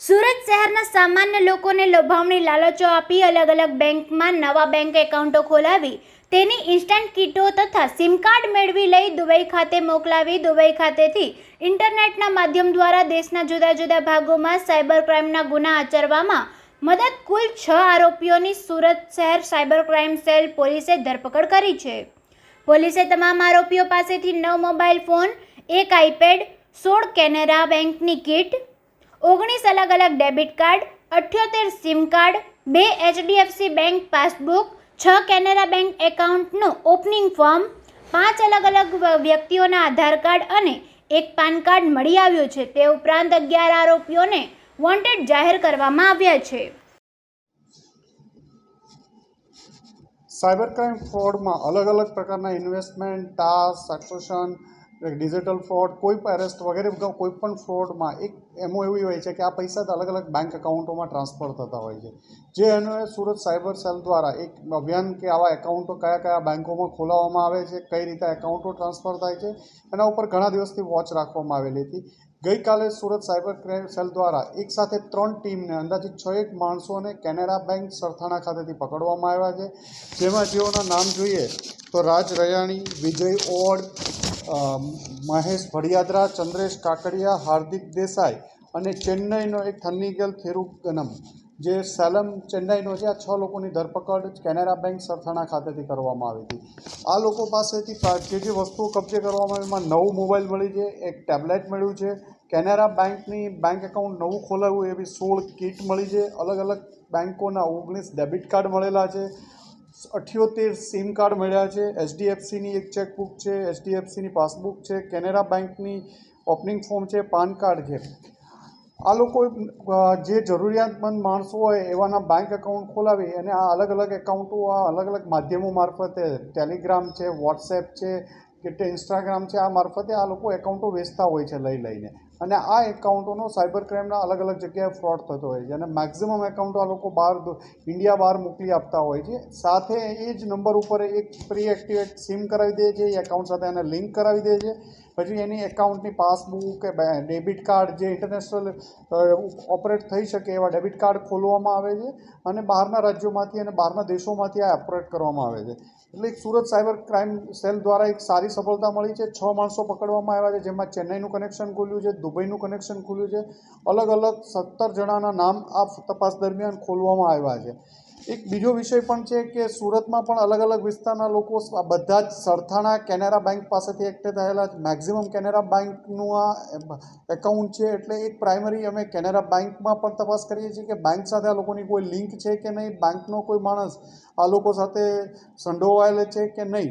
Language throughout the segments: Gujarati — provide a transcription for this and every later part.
સુરત શહેરના સામાન્ય લોકોને લોભામણી લાલચો આપી અલગ અલગ બેંકમાં નવા બેંક એકાઉન્ટો ખોલાવી, તેની ઇન્સ્ટન્ટ કીટો તથા સિમ કાર્ડ મેળવી લઈ દુબઈ ખાતે મોકલાવી દુબઈ ખાતેથી ઇન્ટરનેટના માધ્યમ દ્વારા દેશના જુદા જુદા ભાગોમાં સાયબર ક્રાઇમના ગુના આચરવામાં મદદ, કુલ છ આરોપીઓની સુરત શહેર સાયબર ક્રાઇમ સેલ પોલીસે ધરપકડ કરી છે. પોલીસે તમામ આરોપીઓ પાસેથી નવ મોબાઈલ ફોન, એક આઈપેડ, સોળ કેનેરા બેંકની કીટ ઓગણીસ અલગ અલગ ડેબિટ કાર્ડ, અઠ્યોતેર સિમ કાર્ડ, બે એચડીએફસી બેંક પાસબુક, છ કેનેરા બેંક એકાઉન્ટનું ઓપનિંગ ફોર્મ, પાંચ અલગ અલગ વ્યક્તિઓના આધાર કાર્ડ અને એક પાન કાર્ડ મળી આવ્યું છે. તે ઉપરાંત અગિયાર આરોપીઓને વોન્ટેડ જાહેર કરવામાં આવ્યા છે. સાયબર ક્રાઇમ ફ્રોડમાં અલગ અલગ પ્રકારના investment, task sextortion digital fraud કોઈ પણ એરેસ્ટ વગેરે કોઈ પણ ફ્રોડમાં એક એમો એવી હોય છે કે આ પૈસા અલગ અલગ બેંક એકાઉન્ટોમાં ટ્રાન્સફર થતા હોય છે. જે એનો સુરત સાયબર સેલ દ્વારા એક અભિયાન કે આવા એકાઉન્ટો કયા કયા બેંકોમાં ખોલાવવામાં આવે છે, કઈ રીતે એકાઉન્ટો ટ્રાન્સફર થાય છે, એના ઉપર ઘણા દિવસથી વોચ રાખવામાં આવેલી હતી. ગઈકાલે સુરત સાયબર ક્રાઇમ સેલ દ્વારા એક સાથે ત્રણ ટીમને અંદાજિત છ એક માણસોને કેનેરા બેંક સરથાણા ખાતેથી પકડવામાં આવ્યા છે. જેમાં જેઓના નામ જોઈએ તો રાજ રયાણી, વિજય ઓડ મહેશ ભડિયાદરા, ચંદ્રેશ કાકડિયા, હાર્દિક દેસાઈ અને ચેન્નઈનો એક થન્નીગલ થેરુગનમ જે સેલમ ચેન્નઈનો છે. આ છ લોકોની ધરપકડ કેનેરા બેંક સરથાણા ખાતેથી કરવામાં આવી હતી. આ લોકો પાસેથી જે જે વસ્તુઓ કબજે કરવામાં આવી, એમાં નવું મોબાઈલ મળી છે, એક ટેબ્લેટ મળ્યું છે. કેનેરા બેંકની બેંક એકાઉન્ટ નવું ખોલાવ્યું એવી સોળ કીટ મળી છે. અલગ અલગ બેંકોના ઓગણીસ ડેબિટ કાર્ડ મળેલા છે. અઠ્યોતેર સિમ કાર્ડ મળ્યા છે એચડીએફસીની એક ચેકબુક છે એચડીએફસીની પાસબુક છે કેનેરા બેંકની ઓપનિંગ ફોર્મ છે, પાન કાર્ડ છે. આ લોકો જે જરૂરિયાતમંદ માણસો હોય એવાના બેંક એકાઉન્ટ ખોલાવી અને આ અલગ અલગ એકાઉન્ટો આ અલગ અલગ માધ્યમો મારફતે ટેલિગ્રામ છે વોટ્સએપ છે, કે ઇન્સ્ટાગ્રામ છે, આ મારફતે આ લોકો એકાઉન્ટો વેચતા હોય છે લઈ લઈને. અને આ એકાઉન્ટોનો સાયબર ક્રાઇમના અલગ અલગ જગ્યાએ ફ્રોડ થતો હોય છે. અને મેક્ઝિમમ એકાઉન્ટો આ લોકો બહાર ઇન્ડિયા બહાર મોકલી આપતા હોય છે. સાથે એ જ નંબર ઉપર એક પ્રી એક્ટિવેટ સિમ કરાવી દે છે. એ એકાઉન્ટ સાથે એને લિંક કરાવી દે છે. પછી એની એકાઉન્ટની પાસબુક કે ડેબિટ કાર્ડ જે ઇન્ટરનેશનલ ઓપરેટ થઈ શકે એવા ડેબિટ કાર્ડ ખોલવામાં આવે છે. અને બહારના રાજ્યોમાંથી અને બહારના દેશોમાંથી આ ઓપરેટ કરવામાં આવે છે. એટલે એક સુરત સાયબર ક્રાઇમ સેલ દ્વારા એક સારી સફળતા મળી છે. છ માણસો પકડવામાં આવ્યા છે, જેમાં ચેન્નઈનું કનેક્શન ખુલ્યું છે, દુબઈનું કનેક્શન ખુલ્યું છે. અલગ અલગ સત્તર જણાના નામ આ તપાસ દરમિયાન ખોલવામાં આવ્યા છે. એક બીજો વિષય પણ છે કે સુરતમાં પણ અલગ અલગ વિસ્તારના લોકો બધા જ સરથાણા કેનેરા બેંક પાસેથી એકઠે થયેલા મેક્ઝિમમ કેનેરા બેંકનું આ એકાઉન્ટ છે એટલે એક પ્રાઇમરી અમે કેનેરા બેંકમાં પણ તપાસ કરીએ છીએ કે બેંક સાથે આ લોકોની કોઈ લિંક છે કે નહીં? બેંકનો કોઈ માણસ આ લોકો સાથે સંડોવાયેલ છે કે નહીં?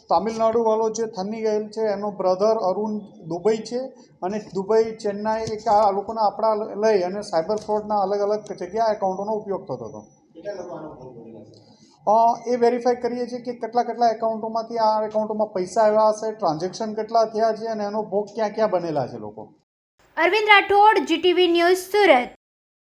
તામિલનાડુવાળો જે થની ગયેલ છે એનો બ્રધર અરુણ દુબઈ છે અને દુબઈ ચેન્નાઈ એક આ લોકોના આપણા લઈ અને સાયબર ફ્રોડના અલગ અલગ જગ્યા એકાઉન્ટોનો ઉપયોગ થતો હતો. એ વેરીફાઈ કરીએ છીએ કે કેટલા કેટલા એકાઉન્ટોમાંથી આ એકાઉન્ટોમાં પૈસા આવ્યા હશે ટ્રાન્ઝેક્શન કેટલા થયા છે અને એનો ભોગ ક્યાં ક્યાં બનેલા છે લોકો. Arvind Rathod GTV news Surat.